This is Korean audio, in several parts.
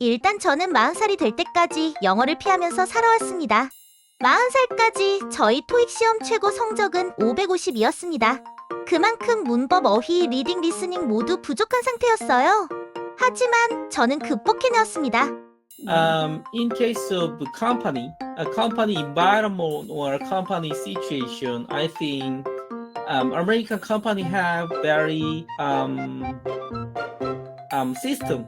일단 저는 40살이 될 때까지 영어를 피하면서 살아왔습니다. 40살까지 저희 토익 시험 최고 성적은 550이었습니다. 그만큼 문법, 어휘, 리딩, 리스닝 모두 부족한 상태였어요. 하지만 저는 극복해내었습니다. Um, in case of the company, a company environment or company situation, I think um, American company have very um, um, system,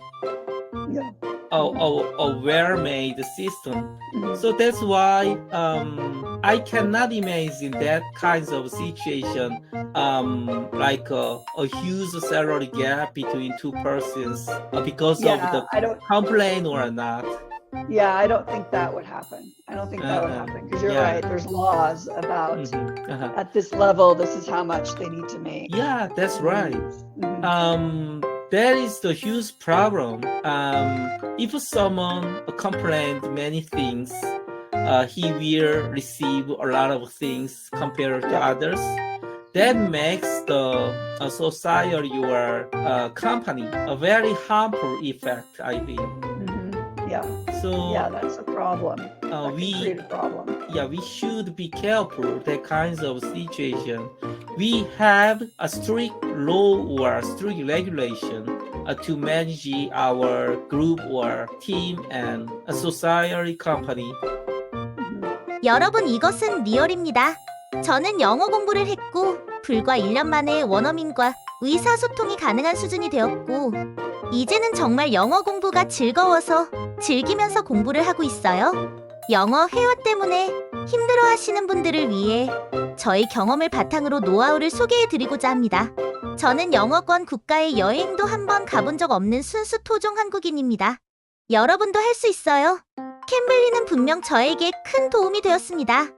Yeah. A, a, a well-made system. So that's why um, I cannot imagine that kinds of situation, um, like a, a huge salary gap between two persons uh, because Yeah, of the I don't. complaint or not. Yeah, I don't think that would happen. I don't think that would Uh-uh. happen because you're Yeah. right. There's laws about Mhm, uh-huh. at this level, this is how much they need to make. Yeah, that's right. Mhm. Um, that is the huge problem. Um, if someone complained many things, uh, he will receive a lot of things compared to others. That makes the uh, society or uh, company a very harmful effect. I think Mhm. Yeah, so. yeah, that's a problem. uh, That can we create a problem. yeah we should be careful that kinds of situation we have a strict law or strict regulation uh, to manage our group or team and a society company Mhm. 여러분 이것은 리얼입니다. 저는 영어 공부를 했고 불과 1년 만에 원어민과 의사소통이 가능한 수준이 되었고 이제는 정말 영어 공부가 즐거워서 즐기면서 공부를 하고 있어요. 영어 회화 때문에 힘들어 하시는 분들을 위해 저의 경험을 바탕으로 노하우를 소개해 드리고자 합니다. 저는 영어권 국가에 여행도 한 번 가본 적 없는 순수 토종 한국인입니다. 여러분도 할 수 있어요. 캠블리는 분명 저에게 큰 도움이 되었습니다.